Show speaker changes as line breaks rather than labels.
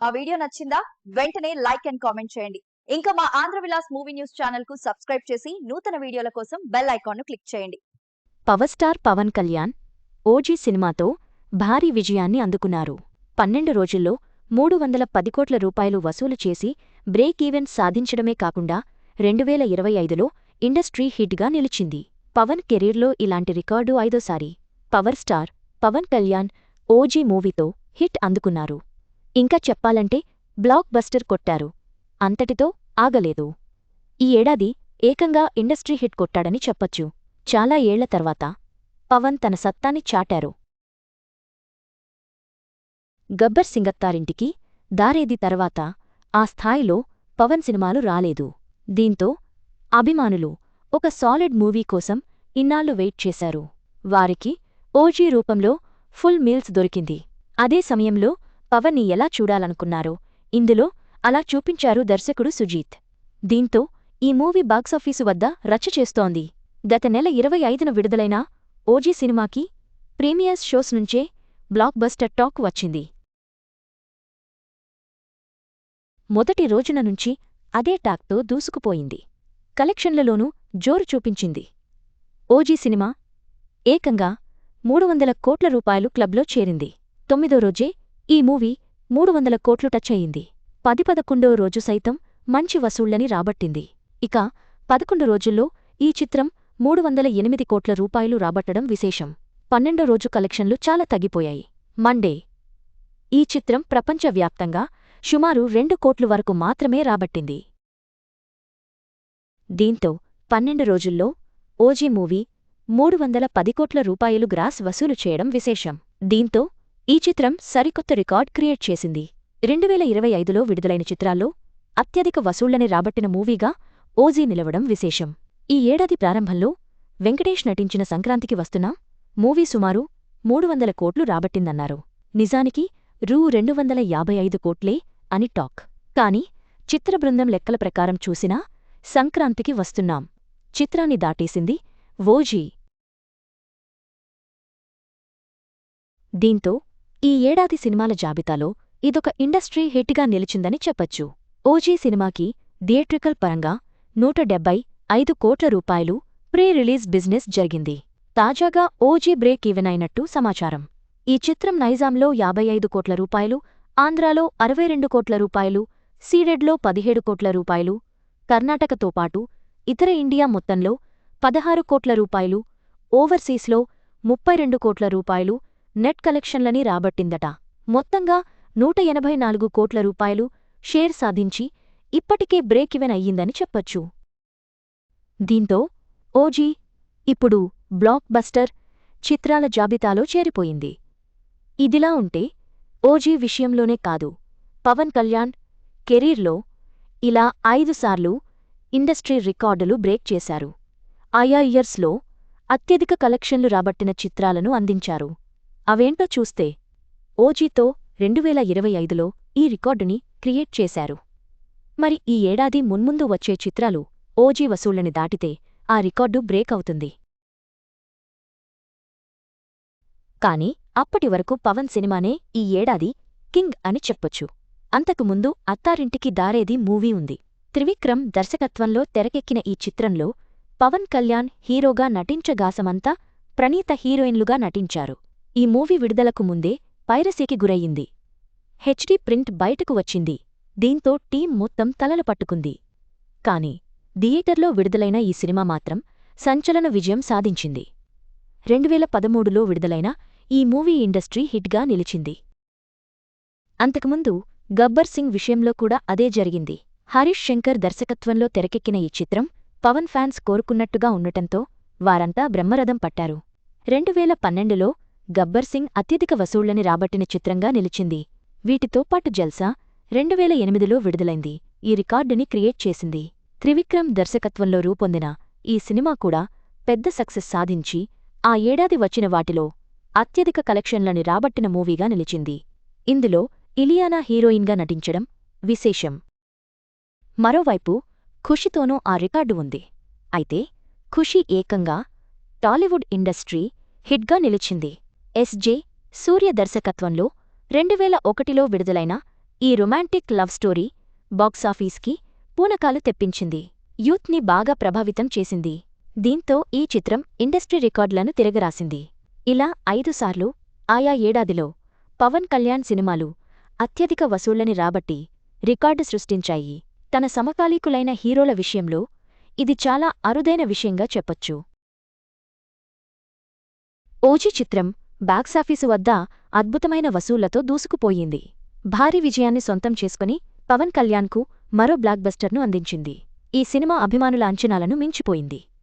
ఆ వీడియో నచ్చిందా? వెంటనే లైక్ అండ్ కామెంట్ చేయండి. ఇంకా మా ఆంధ్ర విలాస్ మూవీ న్యూస్ ఛానల్కు సబ్స్క్రైబ్ చేసి నూతన వీడియోల కోసం బెల్ ఐకాన్ను క్లిక్ చేయండి.
Power star Pawan Kalyan OG సినిమాతో భారీ విజయాన్ని అందుకున్నారు. పన్నెండు రోజుల్లో మూడు వందల పది కోట్ల రూపాయలు వసూలు చేసి బ్రేక్ ఈవెన్ సాధించడమే కాకుండా రెండువేల ఇరవై ఐదులో ఇండస్ట్రీ హిట్గా నిలిచింది. పవన్ కెరీర్లో ఇలాంటి record ఐదోసారి. Power star Pawan Kalyan OG మూవీతో హిట్ అందుకున్నారు. ఇంకా చెప్పాలంటే బ్లాక్ బస్టర్ కొట్టారు. అంతటితో ఆగలేదు. ఈ ఏడాది ఏకంగా ఇండస్ట్రీ హిట్ కొట్టాడని చెప్పొచ్చు. చాలా ఏళ్ళ తర్వాత పవన్ తన సత్తాని చాటారు. గబ్బర్ సింగత్తారింటికి దారేది తర్వాత ఆ స్థాయిలో పవన్ సినిమాలు రాలేదు. దీంతో అభిమానులు ఒక సాలిడ్ మూవీ కోసం ఇన్నాళ్ళు వెయిట్ చేశారు. వారికి ఓజీ రూపంలో ఫుల్ మీల్స్ దొరికింది. అదే సమయంలో పవన్ని ఎలా చూడాలనుకున్నారో ఇందులో అలా చూపించారు దర్శకుడు సుజీత్. దీంతో ఈ మూవీ బాక్సాఫీసు వద్ద రచ్చ చేస్తోంది. గత నెల ఇరవై ఐదున విడుదలైన ఓజీ సినిమాకి ప్రీమియర్స్ షోస్ నుంచే బ్లాక్ బస్టర్ టాక్ వచ్చింది. మొదటి రోజున నుంచి అదే టాక్తో దూసుకుపోయింది. కలెక్షన్లలోనూ జోరు చూపించింది. ఓజీ సినిమా ఏకంగా మూడు వందల కోట్ల రూపాయలు క్లబ్లో చేరింది. తొమ్మిదో రోజే ఈ మూవీ మూడు వందల కోట్లు టచ్ అయింది. పది పదకొండో రోజు సైతం మంచి వసూళ్ళని రాబట్టింది. ఇక పదకొండు రోజుల్లో ఈ చిత్రం మూడు వందల ఎనిమిది కోట్ల రూపాయలు రాబట్టడం విశేషం. పన్నెండో రోజు కలెక్షన్లు చాలా తగ్గిపోయాయి. మండే ఈ చిత్రం ప్రపంచవ్యాప్తంగా సుమారు రెండు కోట్లు వరకు మాత్రమే రాబట్టింది. దీంతో పన్నెండు రోజుల్లో ఓజీ మూవీ మూడు వందల పది కోట్ల రూపాయలు గ్రాస్ వసూలు చేయడం విశేషం. దీంతో ఈ చిత్రం సరికొత్త రికార్డ్ క్రియేట్ చేసింది. రెండువేల ఇరవై ఐదులో విడుదలైన చిత్రాల్లో అత్యధిక వసూళ్ళని రాబట్టిన మూవీగా ఓజీ నిలవడం విశేషం. ఈ ఏడాది ప్రారంభంలో వెంకటేష్ నటించిన సంక్రాంతికి వస్తున్న మూవీ సుమారు మూడు వందల కోట్లు రాబట్టిందన్నారు. నిజానికి రూ. రెండు వందల యాభై ఐదు కోట్లే అని టాక్. కాని చిత్రబృందం లెక్కల ప్రకారం చూసినా సంక్రాంతికి వస్తున్నాం. చిత్రాన్ని దాటేసింది ఓజీ. దీంతో ఈ ఏడాది సినిమాల జాబితాలో ఇదొక ఇండస్ట్రీ హిట్గా నిలిచిందని చెప్పొచ్చు. ఓజీ సినిమాకి థియేట్రికల్ పరంగా నూట డెబ్బై ఐదు కోట్ల రూపాయలు ప్రీ రిలీజ్ బిజినెస్ జరిగింది. తాజాగా ఓజీ బ్రేక్ ఈవెన్ అయినట్టు సమాచారం. ఈ చిత్రం నైజాంలో యాభై ఐదు కోట్ల రూపాయలు ఆంధ్రాలో అరవై రెండు కోట్ల రూపాయలు సీడెడ్లో పదిహేడు కోట్ల రూపాయలు కర్ణాటకతో పాటు ఇతర ఇండియా మొత్తంలో పదహారు కోట్ల రూపాయలు ఓవర్సీస్లో ముప్పై రెండు కోట్ల రూపాయలు నెట్ కలెక్షన్లని రాబట్టిందట. మొత్తంగా నూట ఎనభై నాలుగు కోట్ల రూపాయలు షేర్ సాధించి ఇప్పటికే బ్రేక్ ఇవెన్ అయ్యిందని చెప్పొచ్చు. దీంతో ఓజీ ఇప్పుడు బ్లాక్ బస్టర్ చిత్రాల జాబితాలో చేరిపోయింది. ఇదిలా ఉంటే ఓజీ విషయంలోనే కాదు పవన్ కళ్యాణ్ కెరీర్లో ఇలా ఐదుసార్లు ఇండస్ట్రీ రికార్డులు బ్రేక్ చేశారు. ఆయా ఇయర్స్లో అత్యధిక కలెక్షన్లు రాబట్టిన చిత్రాలను అందించారు. అవేంటో చూస్తే ఓజీతో రెండువేల ఇరవై ఐదులో ఈ రికార్డుని క్రియేట్ చేశారు. మరి ఈ ఏడాది మున్ముందు వచ్చే చిత్రాలు ఓజీ వసూళ్ళని దాటితే ఆ రికార్డు బ్రేక్ అవుతుంది. కాని అప్పటి వరకు పవన్ సినిమానే ఈ ఏడాది కింగ్ అని చెప్పొచ్చు. అంతకుముందు అత్తారింటికి దారేది మూవీ ఉంది. త్రివిక్రమ్ దర్శకత్వంలో తెరకెక్కిన ఈ చిత్రంలో పవన్ కళ్యాణ్ హీరోగా నటించగాసమంతా ప్రణీత హీరోయిన్లుగా నటించారు. ఈ మూవీ విడుదలకు ముందే పైరసీకి గురయ్యింది హెచ్డీ ప్రింట్ బయటకు వచ్చింది. దీంతో టీం మొత్తం తలలు పట్టుకుంది. కాని థియేటర్లో విడుదలైన ఈ సినిమా మాత్రం సంచలన విజయం సాధించింది. రెండువేల పదమూడులో విడుదలైన ఈ మూవీ ఇండస్ట్రీ హిట్గా నిలిచింది. అంతకుముందు గబ్బర్ సింగ్ విషయంలో కూడా అదే జరిగింది. హరీష్ శంకర్ దర్శకత్వంలో తెరకెక్కిన ఈ చిత్రం పవన్ ఫ్యాన్స్ కోరుకున్నట్టుగా ఉండటంతో వారంతా బ్రహ్మరథం పట్టారు. రెండువేల పన్నెండులో గబ్బర్ సింగ్ అత్యధిక వసూళ్ళని రాబట్టిన చిత్రంగా నిలిచింది. వీటితో పాటు జల్సా రెండువేల ఎనిమిదిలో విడుదలైంది. ఈ రికార్డుని క్రియేట్ చేసింది. త్రివిక్రమ్ దర్శకత్వంలో రూపొందిన ఈ సినిమా కూడా పెద్ద సక్సెస్ సాధించి ఆ ఏడాది వచ్చిన వాటిలో అత్యధిక కలెక్షన్లని రాబట్టిన మూవీగా నిలిచింది. ఇందులో ఇలియానా హీరోయిన్గా నటించడం విశేషం. మరోవైపు ఖుషితోనూ ఆ రికార్డు ఉంది. అయితే ఖుషి ఏకంగా టాలీవుడ్ ఇండస్ట్రీ హిట్గా నిలిచింది. ఎస్జే సూర్య దర్శకత్వంలో రెండువేల ఒకటిలో విడుదలైన ఈ రొమాంటిక్ లవ్ స్టోరీ బాక్సాఫీస్కి పూనకాలు తెప్పించింది. యూత్ని బాగా ప్రభావితం చేసింది. దీంతో ఈ చిత్రం ఇండస్ట్రీ రికార్డులను తిరగరాసింది. ఇలా ఐదుసార్లు ఆయా ఏడాదిలో పవన్ కళ్యాణ్ సినిమాలు అత్యధిక వసూళ్ళని రాబట్టి రికార్డు సృష్టించాయి. తన సమకాలీకులైన హీరోల విషయంలో ఇది చాలా అరుదైన విషయంగా చెప్పొచ్చు. ఓజీ చిత్రం బాక్సాఫీసు వద్ద అద్భుతమైన వసూళ్ళతో దూసుకుపోయింది. భారీ విజయాన్ని సొంతం చేసుకుని పవన్ కళ్యాణ్కు మరో బ్లాక్బస్టర్ను అందించింది. ఈ సినిమా అభిమానుల అంచనాలను మించిపోయింది.